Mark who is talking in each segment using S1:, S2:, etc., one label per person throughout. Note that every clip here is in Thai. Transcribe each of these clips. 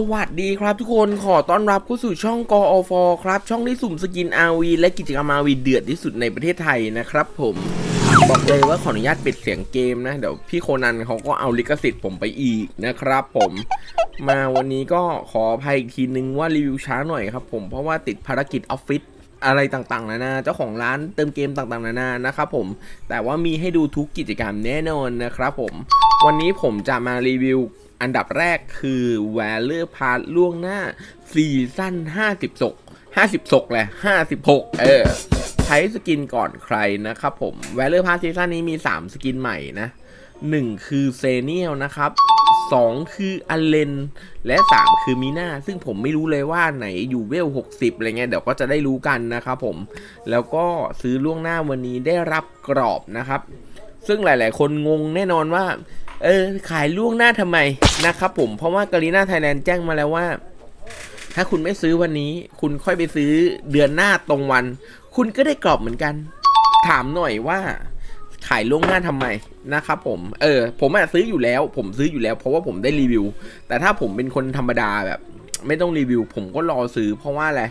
S1: สวัสดีครับทุกคนขอต้อนรับเข้าสู่ช่องกอฟครับ ช่องที่สุ่มสกิน RV และกิจกรรม RV เดือดที่สุดในประเทศไทยนะครับผมบอกเลยว่าขออนุญาตปิดเสียงเกมนะ เดี๋ยวพี่โคนันเขาก็เอาลิขสิทธิ์ผมไปอีกนะครับผมมาวันนี้ก็ขออภัยอีกทีนึงว่ารีวิวช้าหน่อยครับผมเพราะว่าติดภารกิจออฟฟิศอะไรต่างๆ นานา เจ้าของร้านเติมเกมต่างๆ นานา นะครับผม แต่ว่ามีให้ดูทุกกิจกรรมแน่นอนนะครับผม วันนี้ผมจะมารีวิว อันดับแรกคือ v a l o r p a s ล่วงหน้าซีซั่น50ศก50ศกแหละ56 เออ ใช้สกินก่อนใครนะครับผม v a l o r p a s ซีซั่นนี้มี 3 สกินใหม่นะ 1 คือเซเนียลนะครับ 2 คืออเลน และ 3 คือมีนาซึ่งผมไม่รู้เลยว่าไหนอยู่เวล 60 อะไรเงี้ย เดี๋ยวก็จะได้รู้กันนะครับผม แล้วก็ซื้อล่วงหน้าวันนี้ได้รับกรอบนะครับ ซึ่งหลาย ๆ คนงงแน่นอนว่า เออขายล่วงหน้าทำไมนะครับผมเพราะว่ากาลีนาไทยแลนด์แจ้งมาแล้วว่า ถ้าคุณไม่ซื้อวันนี้ คุณค่อยไปซื้อเดือนหน้าตรงวัน คุณก็ได้กรอบเหมือนกัน ถามหน่อยว่าขายล่วงหน้าทำไมนะครับผม เออ ผมอะซื้ออยู่แล้ว ผมซื้ออยู่แล้ว เพราะว่าผมได้รีวิว แต่ถ้าผมเป็นคนธรรมดาแบบ ไม่ต้องรีวิว ผมก็รอซื้อเพราะว่าอะไร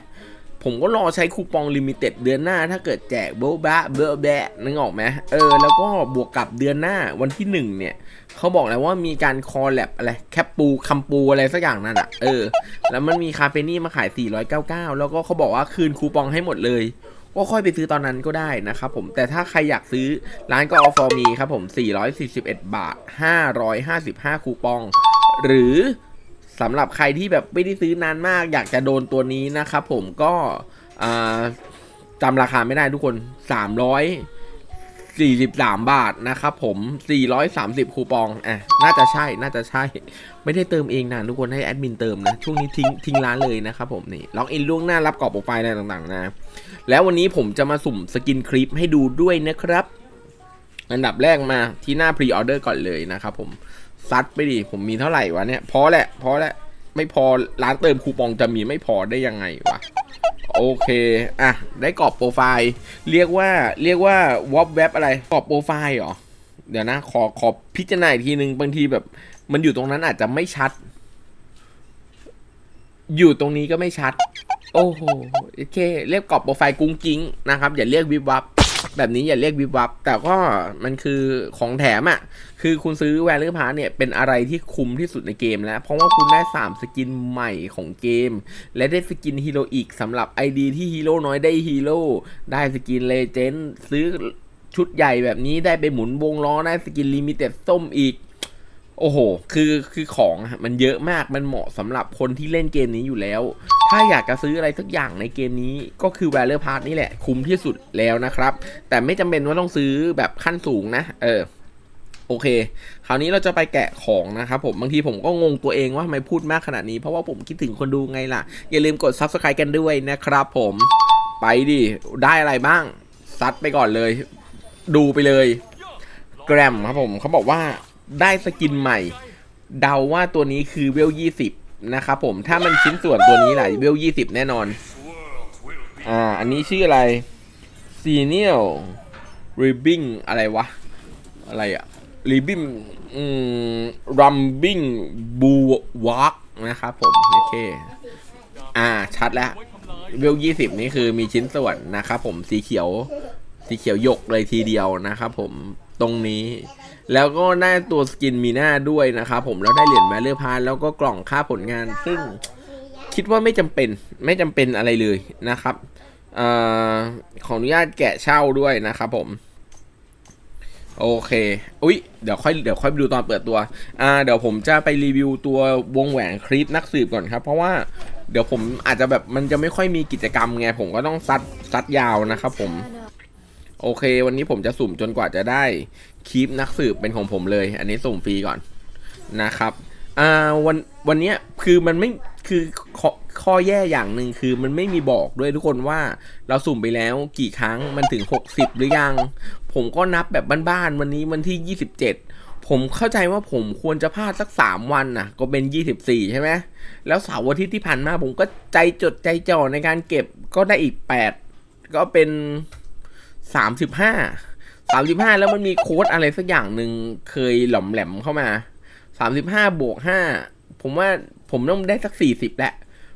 S1: ผมก็รอใช้คูปองลิมิเต็ดเดือนหน้า ถ้าเกิดแจกโบ๊ะบะเบอะแบะนึกออกไหมเออ แล้วก็บวกกับเดือนหน้าวันที่หนึ่งเนี่ยเขาบอกแล้วว่ามีการคอลแลบอะไรแคปปูคัมปูอะไรสักอย่างนั่นอะเออ แล้วมันมีคาเฟนี่มาขาย 499 แล้วก็เขาบอกว่าคืนคูปองให้หมดเลยก็ค่อยไปซื้อตอนนั้นก็ได้นะครับผมแต่ถ้าใครอยากซื้อร้านก็ออฟอร์มีครับผม 441 บาท 555 คูปอง หรือ สำหรับใครที่แบบไม่ได้ซื้อนานมาก อยากจะโดนตัวนี้นะครับผมก็จำราคาไม่ได้ทุกคน300 43 บาทนะครับผม 430 คูปองอะน่าจะใช่น่าจะใช่ ไม่ได้เติมเองนะทุกคนให้แอดมินเติมนะ ช่วงนี้ทิ้งทิ้งร้านเลยนะครับผมนี่ล็อกอินล่วงหน้ารับกรอบโปรไฟล์อะไรต่างๆ นะ แล้ววันนี้ผมจะมาสุ่มสกินคลิปให้ดูด้วยนะครับ อันดับแรกมาที่หน้าพรีออเดอร์ก่อนเลยนะครับผม ซัดไปดิผมมีเท่าไหร่วะเนี่ยพอแหละพอแหละไม่พอร้านเติมคูปองจะมีไม่พอได้ยังไงวะโอเคอะได้กรอบโปรไฟล์ เรียกว่าเรียกว่าวอปเว็บอะไรกรอบโปรไฟล์เหรอเดี๋ยวนะขอขอพิจารณาอีกทีนึงบางทีแบบ มันอยู่ตรงนั้นอาจจะไม่ชัด อยู่ตรงนี้ก็ไม่ชัด โอ้โหโอเค เรียกกรอบโปรไฟล์กุ้งกิ้งนะครับ อย่าเรียกวิบวับ แบบนี้อย่าเรียกวิบวับ แต่ก็มันคือของแถมอะ่ะ คือคุณซื้อแวร์เลอร์พาเนี่ยเป็นอะไรที่คุ้มที่สุดในเกมแล้ว เพราะว่าคุณได้ 3 สกินใหม่ของเกม และได้สกินฮีโร่อีกสำหรับ ID ที่ฮีโร่น้อยได้ฮีโร่ได้สกินเลเจนด์ซื้อชุดใหญ่แบบนี้ได้ไปหมุนวงล้อได้สกินลิมิเต็ดส้มอีก โอ้โห คือคือของมันเยอะมากมันเหมาะสำหรับคนที่เล่นเกมนี้อยู่แล้ว ถ้าอยากจะซื้ออะไรสักอย่างในเกมนี้ก็คือ v a l o r Pass นี่แหละคุ้มที่สุดแล้วนะครับ แต่ไม่จำเป็นว่าต้องซื้อแบบขั้นสูงนะ เออโอเค คราวนี้เราจะไปแกะของนะครับผม บางทีผมก็งงตัวเองว่าทำไมพูดมากขนาดนี้ เพราะว่าผมคิดถึงคนดูไงล่ะ อย่าลืมกด Subscribe กันด้วยนะครับผม ไปดิ ได้อะไรบ้าง ซัดไปก่อนเลย ดูไปเลย แกรมครับผม เขาบอกว่า ได้สกินใหม่ เดาว่าตัวนี้คือเวลยี่สิบนะครับผมถ้ามันชิ้นส่วนตัวนี้แหละเวลยี่สิบแน่นอน อ่า อันนี้ชื่ออะไรซีเนียลริบบิ้งอะไรวะ อะไรอะริบบิ้งอืมรัมบิ้งบูวอล์กนะครับผม โอเค อ่า ชัดแล้วเวลยี่สิบนี่คือมีชิ้นส่วนนะครับผมสีเขียว สีเขียวหยกเลยทีเดียวนะครับผม ตรงนี้ แล้วก็ได้ตัวสกินมีหน้าด้วยนะครับผมแล้วได้เหรียญแมลเลอร์พาร์แล้วก็กล่องค่าผลงาน ซึ่งคิดว่าไม่จำเป็นไม่จำเป็นอะไรเลยนะครับออขออนุญาตแกะเช่าด้วยนะครับผม โอเค อุ๊ย เดี๋ยวค่อยเดี๋ยวค่อยไปดูตอนเปิดตัว อ่า เดี๋ยวผมจะไปรีวิวตัววงแหวนคลิปนักสืบก่อนครับ เพราะว่าเดี๋ยวผมอาจจะแบบมันจะไม่ค่อยมีกิจกรรมไง ผมก็ต้องซัดซัดยาวนะครับผม โอเค วันนี้ผมจะสุ่มจนกว่าจะได้คลิปนักสืบเป็นของผมเลย อันนี้สุ่มฟรีก่อนนะครับอ่าวันวันนี้คือมันไม่คือข้อข้อแย่อย่างหนึ่งคือมันไม่มีบอกด้วยทุกคนว่าเราสุ่มไปแล้วกี่ครั้งมันถึง 60 หรือยัง ผมก็นับแบบบ้านๆวันนี้วันที่ 27 ผมเข้าใจว่าผมควรจะพลาดสัก 3 วันน่ะก็เป็น 24 ใช่ไหมแล้วเสาร์อาทิตย์ที่ผ่านมาผมก็ใจจดใจจ่อในการเก็บก็ได้อีก 8 ก็เป็น 35 35แล้วมันมีโค้ดอะไรสักอย่างหนึ่งเคยหล่อมแหลมเข้ามา35บห้าบวก5ผมว่าผมต้องได้สักสี่สิบแหละ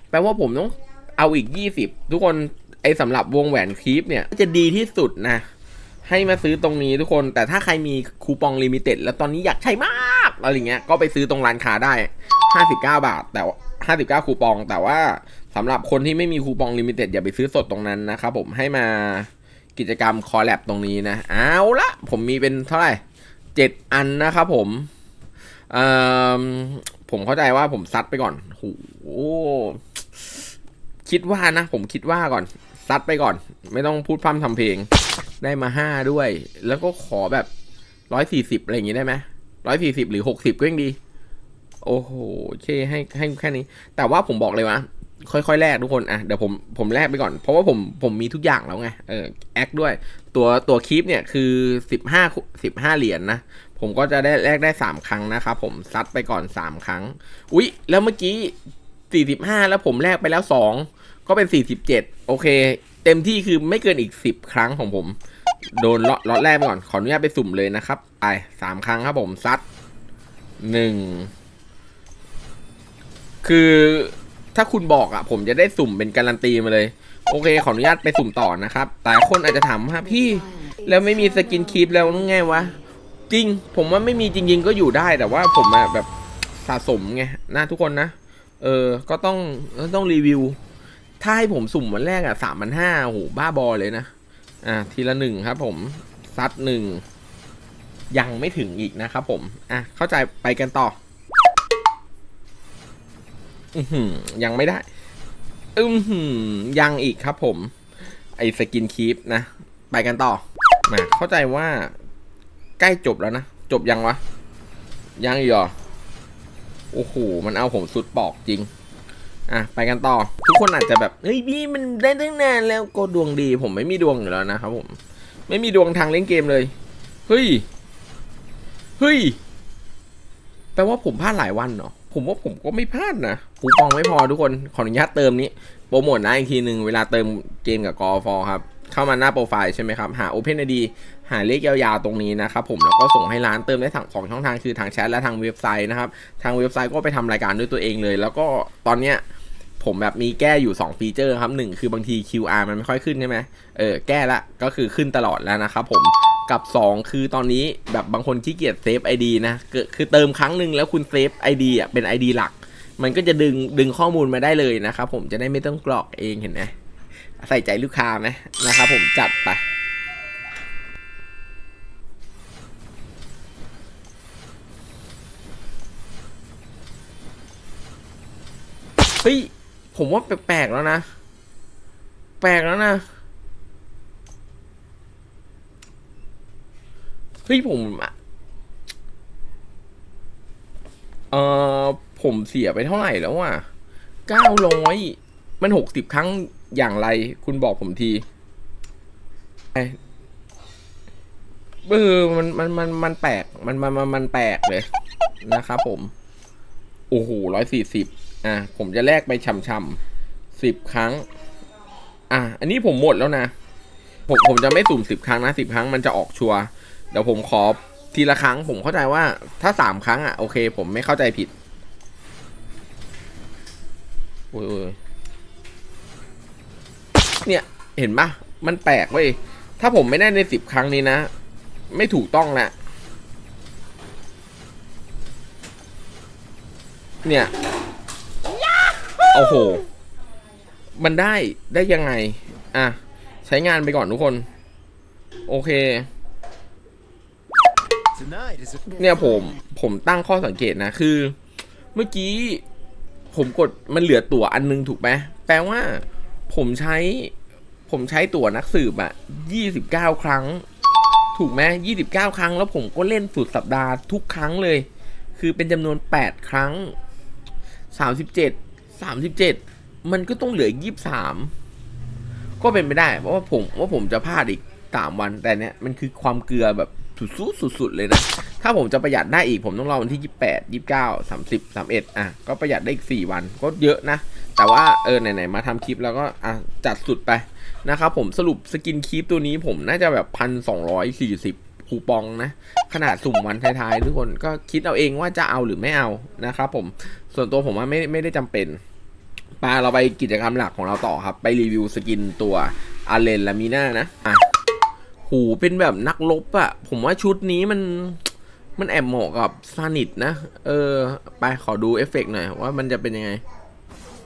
S1: แปลว่าผมต้องเอาอีกยี่สิบทุกคนไอสำหรับวงแหวนคลิปเนี่ยจะดีที่สุดนะ ให้มาซื้อตรงนี้ทุกคนแต่ถ้าใครมีคูปองลิมิเต็ดแล้วตอนนี้อยากใช้มากอะไรเงี้ยก็ไปซื้อตรงร้านค้าได้59บาท แต่ว่า59คูปอง แต่ว่าสำหรับคนที่ไม่มีคูปองลิมิเต็ดอย่าไปซื้อสดตรงนั้นนะครับผมให้มา กิจกรรมคอลแลบตรงนี้นะ เอาละผมมีเป็นเท่าไหร่7อันนะครับผมเอ่อผมเข้าใจว่าผมซัดไปก่อนโหคิดว่านะ ผมคิดว่าก่อน ซัดไปก่อน ไม่ต้องพูดพร่ำทำเพลง ได้มาห้าด้วย แล้วก็ขอแบบร้อยสี่สิบอะไรอย่างงี้ได้ไหมร้อยสี่สิบหรือหกสิบก็ยังดี โอ้โหเคให้ให้แค่นี้ แต่ว่าผมบอกเลยว่า ค่อยๆแลกทุกคนอะเดี๋ยวผมผมแลกไปก่อน เพราะว่าผมผมมีทุกอย่างแล้วไงเออแอคด้วย ตัวตัวคลิปเนี่ยคือสิบห้าสิบห้าเหรียญนะ ผมก็จะได้แลกได้สามครั้งนะครับผมซัดไปก่อนสามครั้ง อุ๊ย แล้วเมื่อกี้สี่สิบห้าแล้วผมแลกไปแล้วสองก็เป็นสี่สิบเจ็ดโอเค เต็มที่คือไม่เกินอีกสิบครั้งของผม โดนล็อตล็อตแรกไปก่อน ขออนุญาตไปสุ่มเลยนะครับไปสามครั้งครับผมซัดหนึ่งคือ ถ้าคุณบอกอะผมจะได้สุ่มเป็นการันตีมาเลย โอเค ขออนุญาตไปสุ่มต่อนะครับแต่คนอาจจะถามว่าพี่ แล้วไม่มีสกินคีปแล้วนั่ไงวะ จริง ผมว่าไม่มีจริง ๆ ก็อยู่ได้แต่ว่าผมอะแบบสะสมไงนะทุกคนนะ เออ ก็ต้องต้องรีวิว ถ้าให้ผมสุ่มวันแรกอะสามพันห้าโอ้โหบ้าบอเลยนะ อะทีละหนึ่งครับ ผมซัดหนึ่งยังไม่ถึงอีกนะครับผม อะ เข้าใจไปกันต่อ ยังไม่ได้ อือหือยังอีกครับผม ไอสกินคีปนะ ไปกันต่อมาเข้าใจว่า ใกล้จบแล้วนะ จบยังวะ ยังอีกเหรอ โอ้โห มันเอาผมสุดปอกจริง อะ ไปกันต่อ ทุกคนอาจจะแบบ เฮ้ยพี่มันได้ตั้งนานแล้วก็ดวงดี ผมไม่มีดวงอยู่แล้วนะครับผม ไม่มีดวงทางเล่นเกมเลย เฮ้ย เฮ้ย แปลว่าผมพลาดหลายวันเนาะ ผมว่าผมก็ไม่พลาดนะคูปองไม่พอทุกคนขออนุญาตเติมนี้โปรโมทนะอีกทีหนึ่งเวลาเติมเกมกับกอฟอครับเข้ามาหน้าโปรไฟล์ใช่ไหมครับ หา Open ID หาเลขยาวๆตรงนี้นะครับผมแล้วก็ส่งให้ร้านเติมได้ทั้งสองช่องทางคือทางแชทและทางเว็บไซต์นะครับ ทางเว็บไซต์ก็ไปทำรายการด้วยตัวเองเลย แล้วก็ตอนเนี้ยผมแบบมีแก้อยู่ 2 ฟีเจอร์ครับหนึ่งคือบางที QR มันไม่ค่อยขึ้นใช่ไหมเออแก้ละก็คือขึ้นตลอดแล้วนะครับผม กับ 2 คือตอนนี้แบบบางคนขี้เกียจเซฟ ID นะคือคือเติมครั้งหนึ่งแล้วคุณเซฟ ID อะเป็น ID หลัก มันก็จะดึงดึงข้อมูลมาได้เลยนะครับผมจะได้ไม่ต้องกรอกเองเห็นไหมใส่ใจลูกค้าไหมนะครับผมจัดไปเฮ้ยผมว่าแปลกๆแล้วนะ แปลกแล้วนะ ฮ้ยผมอะเออผมเสียไปเท่าไหร่แล้วอะเก้าร้อยมันหกสิบครั้งอย่างไร คุณบอกผมทีไอเออมันมันมันมันแปลกมันมันมันมันแปลกเลยนะครับผม โอ้โหร้อยสี่สิบอะ ผมจะแลกไปช่ำๆสิบครั้ง อะ อันนี้ผมหมดแล้วนะ ผมผมจะไม่สุ่มสิบครั้งนะสิบครั้งมันจะออกชัวร์ เดี๋ยวผมขอทีละครั้งผมเข้าใจว่าถ้าสามครั้งอะโอเค ผมไม่เข้าใจผิดโอ้ยเนี่ยเห็นปะมันแปลกเว้ยถ้าผมไม่ได้ในสิบครั้งนี้นะ ไม่ถูกต้องแหละเนี่ยโอ้โห มันได้ได้ยังไง อะ ใช้งานไปก่อนทุกคน โอเค เนี่ยผมผมตั้งข้อสังเกตนะคือ เมื่อกี้ผมกดมันเหลือตั๋วอันนึงถูกไหมแปลว่า ผมใช้ ผมใช้ตั๋วนักสืบอะยี่สิบเก้าครั้ง ถูกไหมยี่สิบเก้าครั้ง แล้วผมก็เล่นสุดสัปดาห์ทุกครั้งเลย คือเป็นจำนวนแปดครั้งสามสิบเจ็ดสามสิบเจ็ดมันก็ต้องเหลือยี่สามก็เป็นไปได้เพราะว่าผมว่าผมจะพลาดอีกสามวันแต่เนี้ยมันคือความเกลือแบบ สุดๆสุดๆเลยนะ ถ้าผมจะประหยัดได้อีกผมต้องรอวันที่ยี่แปดยี่เก้าสามสิบสามเอ็ดอะ ก็ประหยัดได้อีกสี่วันก็เยอะนะ แต่ว่าเออไหนๆมาทำคลิปแล้วก็อะจัดสุดไปนะครับผมสรุปสกินคลิปตัวนี้ผมน่าจะแบบพันสองร้อยสี่สิบคูปองนะขนาดสุ่มวันท้ายๆ ทุกคนก็คิดเอาเองว่าจะเอาหรือไม่เอานะครับผมส่วนตัวผมว่าไม่ไม่ได้จำเป็นปาเราไปกิจกรรมหลักของเราต่อครับ ไปรีวิวสกินตัวอาเลนลามีน่านะอะ หูเป็นแบบนักลบอะผมว่าชุดนี้มันมันแอบเหมาะกับซานิตนะ เออ ไปขอดูเอฟเฟกต์หน่อย ว่ามันจะเป็นยังไง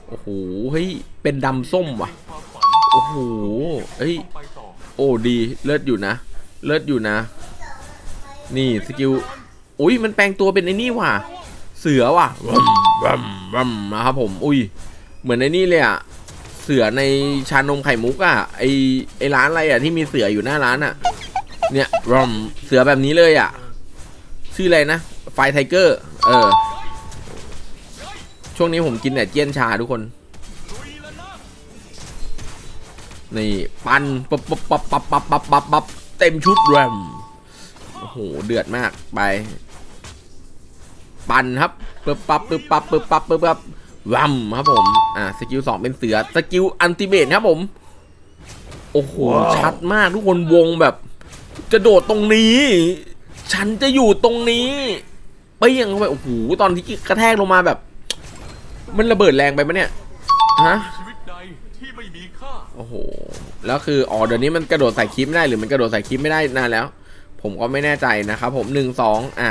S1: โอ้โหเฮ้ยเป็นดำส้มว่ะ โอ้โหเฮ้ย โอ้ดี เลิศอยู่นะ เลิศอยู่นะ นี่สกิลอุ้ยมันแปลงตัวเป็นไอ้นี่ว่ะ เสือว่ะวัมวัมวัมนะครับผม อุ้ย เหมือนไอ้นี่เลยอะ เสือในชานมไข่มุกอะไอไอร้านอะไรอะที่มีเสืออยู่หน้าร้านอะเนี่ยวัมเสือแบบนี้เลยอะชื่ออะไรนะไฟไทเกอร์ เออ ช่วงนี้ผมกินแต่เจี้ยนชาทุกคนนี่ปันปับปับปับปับปับปับปับปับเต็มชุดแรมโอ้โหเดือดมากไป ปันครับปึ๊บปับปึ๊บปับปึ๊บปับปึ๊บปับ วัมครับผมอ่าสกิลสองเป็นเสือสกิลอันติเมทครับผม โอ้โห ชัดมากทุกคนวงแบบจะโดดตรงนี้ ฉันจะอยู่ตรงนี้ไปยังเข้าไปโอ้โหตอนที่กระแทกลงมาแบบ มันระเบิดแรงไปปะเนี่ยฮะ
S2: ชีวิตใดที่ไม่มีค่า
S1: โอ้โหแล้วคืออ๋อเดี๋ยวนี้มันกระโดดใส่คลิปไม่ได้หรือมันกระโดดใส่คลิปไม่ได้นานแล้ว ผมก็ไม่แน่ใจนะครับผมหนึ่งสองอะ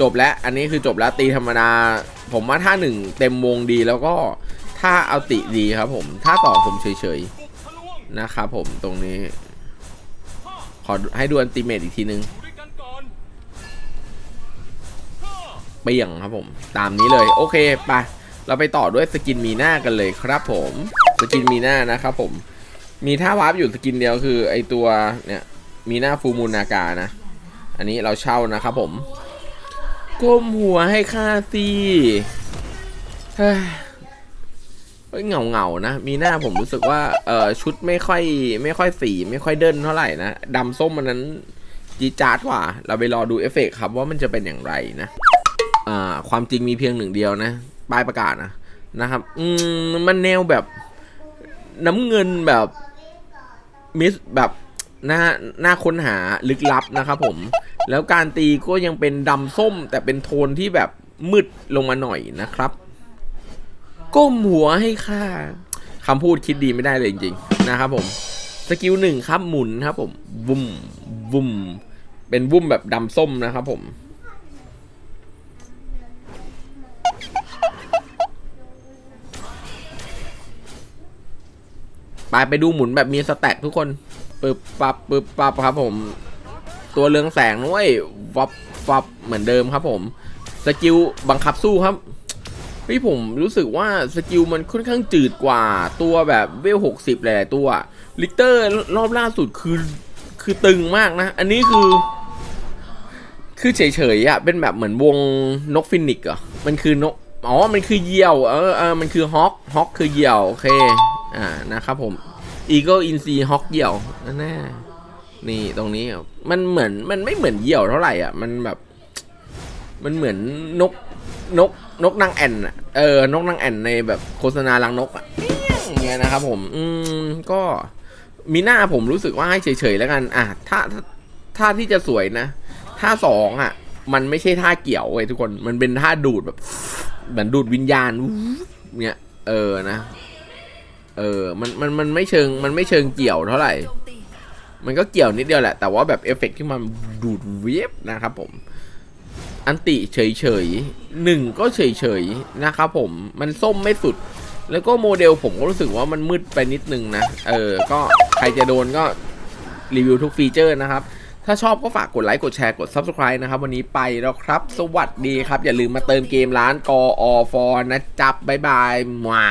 S1: จบแล้วอันนี้คือจบแล้วตีธรรมดา ผมว่าถ้าหนึ่งเต็มวงดีแล้วก็ถ้าเอาติดีครับผมถ้าสอผมเฉยๆนะครับผมตรงนี้ ขอให้ดูอันติเมตอีกทีนึงเปียงครับผม ตามนี้เลยโอเคไปเราไปต่อด้วยสกินมีหน้ากันเลยครับผมสกินมีหน้านะครับผม มีท่าวาร์ปอยู่สกินเดียวคือไอตัวเนี่ยมีหน้าฟูมูนากานะ อันนี้เราเช่านะครับผม ก้มหัวให้ค่าสิเฮ้ยเหงาเงานะ มีหน้าผมรู้สึกว่า เออชุดไม่ค่อย ไม่ค่อยสี ไม่ค่อยเดินเท่าไหร่นะดำส้มมันนั้นจีจาดกว่า เราไปรอดูเอฟเฟกต์ครับว่ามันจะเป็นอย่างไรนะอ่าความจริงมีเพียงหนึ่งเดียวนะป้ายประกาศนะนะครับ อืมมันแนวแบบน้ำเงินแบบมิสแบบ น้าหน้าค้นหาลึกลับนะครับผม แล้วการตีก็ยังเป็นดำส้ม แต่เป็นโทนที่แบบมืดลงมาหน่อยนะครับ ก้มหัวให้ค่าคำพูดคิดดีไม่ได้เลยจริงๆนะครับผม สกิลหนึ่งครับหมุนครับผมวุ้มวุ้มเป็นวุ้มแบบดำส้มนะครับผมไปไปดูหมุนแบบมีสแต็กทุกคน ปึบปับปึบปับครับผม ตัวเรืองแสงด้วยวับวับเหมือนเดิมครับผมสกิลบังคับสู้ครับพี่ผมรู้สึกว่าสกิลมันค่อนข้างจืดกว่าตัวแบบเวลหกสิบหลายตัวลิกเตอร์รอบล่าสุดคือคือตึงมากนะ อันนี้คือ คือเฉยๆอะเป็นแบบเหมือนวงนกฟินิกซ์เหรอมันคือนกอ๋อ มันคือเหยี่ยว เออเออมันคือฮอกฮอกคือเหยี่ยว โอเค อ่า นะครับผม Eagle in Sea Hawk เหี่ยวแน่นี่ตรงนี้มันเหมือนมันไม่เหมือนเหี่ยวเท่าไหร่อะ มันแบบ มันเหมือนนกนกนกนางแอ่นอะเออนกนางแอ่นในแบบโฆษณารังนกอะเงี้ยนะครับ ผม อืมก็มีหน้าผมรู้สึกว่าให้เฉยๆแล้วกัน อะถ้าถ้าถ้าที่จะสวยนะท่าสองอะ มันไม่ใช่ท่าเกี่ยวเว้ยทุกคนมันเป็นท่าดูดแบบเหมือนดูดวิญญาณเนี่ยเออนะ เออ มัน มัน มันไม่เชิง มันไม่เชิงเกี่ยวเท่าไหร่ มันก็เกี่ยวนิดเดียวแหละ แต่ว่าแบบเอฟเฟกต์ที่มันดูดเวฟนะครับผม อันติเฉยเฉยๆหนึ่งก็เฉยเฉยๆนะครับผม มันส้มไม่สุด แล้วก็โมเดลผมก็รู้สึกว่ามันมืดไปนิดนึงนะ เออ ก็ใครจะโดนก็รีวิวทุกฟีเจอร์นะครับ ถ้าชอบก็ฝากกดไลค์ กดแชร์ กด Subscribe นะครับ วันนี้ไปแล้วครับ สวัสดีครับ อย่าลืมมาเติมเกมร้านกออฟอนะจับบ๊ายบายมา